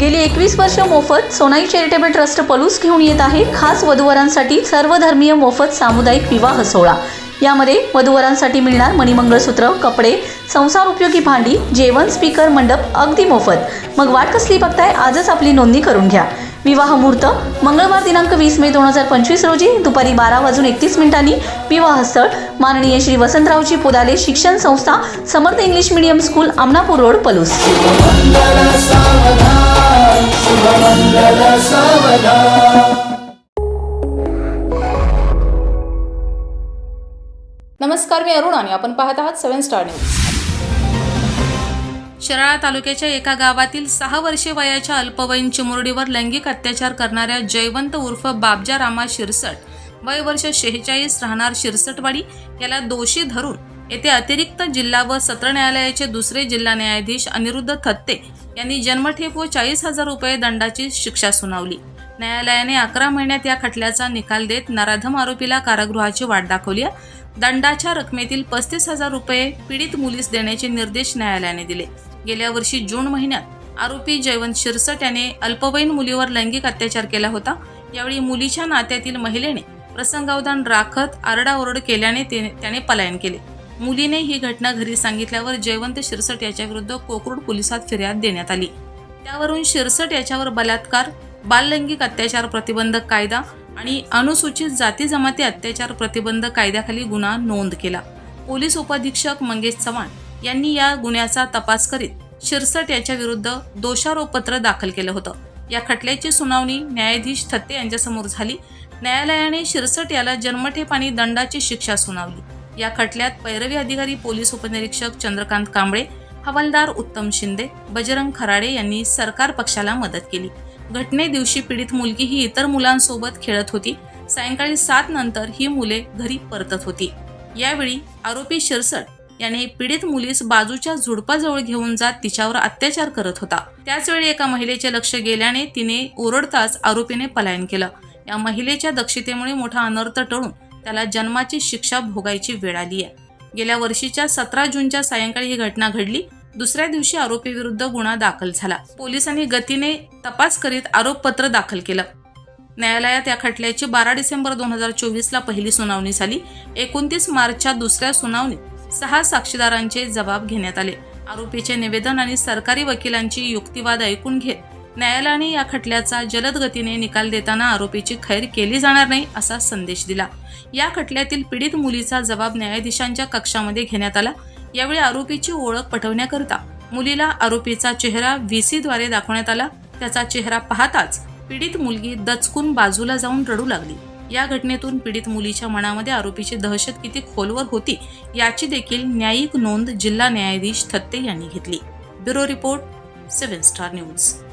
गेली एकवीस वर्ष मोफत सोनाई चॅरिटेबल ट्रस्ट पलूस घेऊन येत आहे. खास वधूवरांसाठी सर्वधर्मीय मोफत सामुदायिक विवाह सोहळा. यामध्ये वधूवरांसाठी मिळणार मणिमंगळसूत्र कपडे संसार उपयोगी भांडी जेवण स्पीकर मंडप अगदी मोफत. मग वाट कसली बघताय? आजच आपली नोंदणी करून घ्या. विवाह मुहूर्त मंगळवार दिनांक वीस मे दोन हजार पंचवीस रोजी दुपारी बारा वाजून एकतीस मिनिटांनी विवाहस्थळ माननीय श्री वसंतरावजी पोदाले शिक्षण संस्था Samarth English medium school Amanapur road Palus. नमस्कार मी अरुण आणि आपण पाहत आहात सेव्हन स्टार न्यूज. शराळा तालुक्याच्या एका गावातील सहा वर्षे वयाच्या अल्पवयीन चिमुरडीवर लैंगिक अत्याचार करणाऱ्या जयवंत उर्फ बाबजा रामा शिरसट वय वर्ष शेहेचाळीस राहणार शिरसटवाडी याला दोषी धरून येथे अतिरिक्त जिल्हा व सत्र न्यायालयाचे दुसरे जिल्हा न्यायाधीश अनिरुद्ध थत्ते यांनी जन्मठेप व चाळीस हजार रुपये दंडाची शिक्षा सुनावली. न्यायालयाने अकरा महिन्यात या खटल्याचा निकाल देत नराधम आरोपीला कारागृहाची वाट दाखवली दंडाच्या रकमेतील पस्तीस हजार रुपये पीडित मुलीस देण्याचे निर्देश न्यायालयाने दिले. गेल्या वर्षी जून महिन्यात आरोपी जयवंत शिरसट याने अल्पवयीन मुलीवर लैंगिक अत्याचार केला होता. यावेळी मुलीच्या नात्यातील महिलेने प्रसंगावधान राखत आरडाओरड केल्याने त्याने पलायन केले. मुलीने ही घटना घरी सांगितल्यावर जयवंत शिरसट याच्याविरुद्ध कोकरूड पोलिसात फिर्याद देण्यात आली. त्यावरून शिरसट याच्यावर बलात्कार बाललैंगिक अत्याचार प्रतिबंधक कायदा आणि अनुसूचित जाती जमाती अत्याचार प्रतिबंध कायद्याखाली गुन्हा नोंद केला. पोलीस उपाधीक्षक मंगेश चव्हाण यांनी या गुन्ह्याचा तपास करीत शिरसट याच्या विरुद्ध दोषारोपपत्र दाखल केलं होतं. या खटल्याची सुनावणी न्यायाधीश थत्ते यांच्यासमोर झाली. न्यायालयाने शिरसट याला जन्मठेप आणि दंडाची शिक्षा सुनावली. या खटल्यात पैरवी अधिकारी पोलीस उपनिरीक्षक चंद्रकांत कांबळे हवालदार उत्तम शिंदे बजरंग खराडे यांनी सरकार पक्षाला मदत केली. घटने दिवशी पीडित मुलगी ही इतर मुलांसोबत खेळत होती. सायंकाळी सात नंतर ही मुले घरी परतत होती. यावेळी आरोपी शिरसट याने पीडित मुलीस बाजूच्या झुडपाजवळ घेऊन जात तिच्यावर अत्याचार करत होता. त्याचवेळी एका महिलेचे लक्ष गेल्याने तिने ओरडताच आरोपीने पलायन केलं. या महिलेच्या दक्षतेमुळे मोठा अनर्थ टळून त्याला जन्माची शिक्षा भोगायची वेळ आली आहे. गेल्या वर्षीच्या सतरा जूनच्या सायंकाळी ही घटना घडली. दुसऱ्या दिवशी आरोपी विरुद्ध गुन्हा दाखल झाला. पोलिसांनी गतीने तपास करीत आरोपपत्र दाखल केलं. न्यायालयात या खटल्याची बारा डिसेंबर दोन हजार चोवीसला पहिली सुनावणी झाली. एकोणतीस मार्चच्या दुसऱ्या सुनावणीत सहा साक्षीदारांचे जबाब घेण्यात आले. आरोपीचे निवेदन आणि सरकारी वकिलांची युक्तिवाद ऐकून घेत न्यायालयाने या खटल्याचा जलद गतीने निकाल देताना आरोपीची खैर केली जाणार नाही असा संदेश दिला. या खटल्यातील पीडित मुलीचा जबाब न्यायाधीशांच्या कक्षामध्ये घेण्यात आला. यावेळी आरोपीची ओळख पटवण्याकरता मुलीला आरोपीचा चेहरा व्ही द्वारे दाखवण्यात आला. त्याचा चेहरा पाहताच पीडित मुलगी दचकून बाजूला जाऊन रडू लागली. या घटनेतून पीडित मुलीच्या मनामध्ये आरोपीची दहशत किती खोलवर होती याची देखील न्यायिक नोंद जिल्हा न्यायाधीश थत्ते यांनी घेतली. Bureau report seven star news.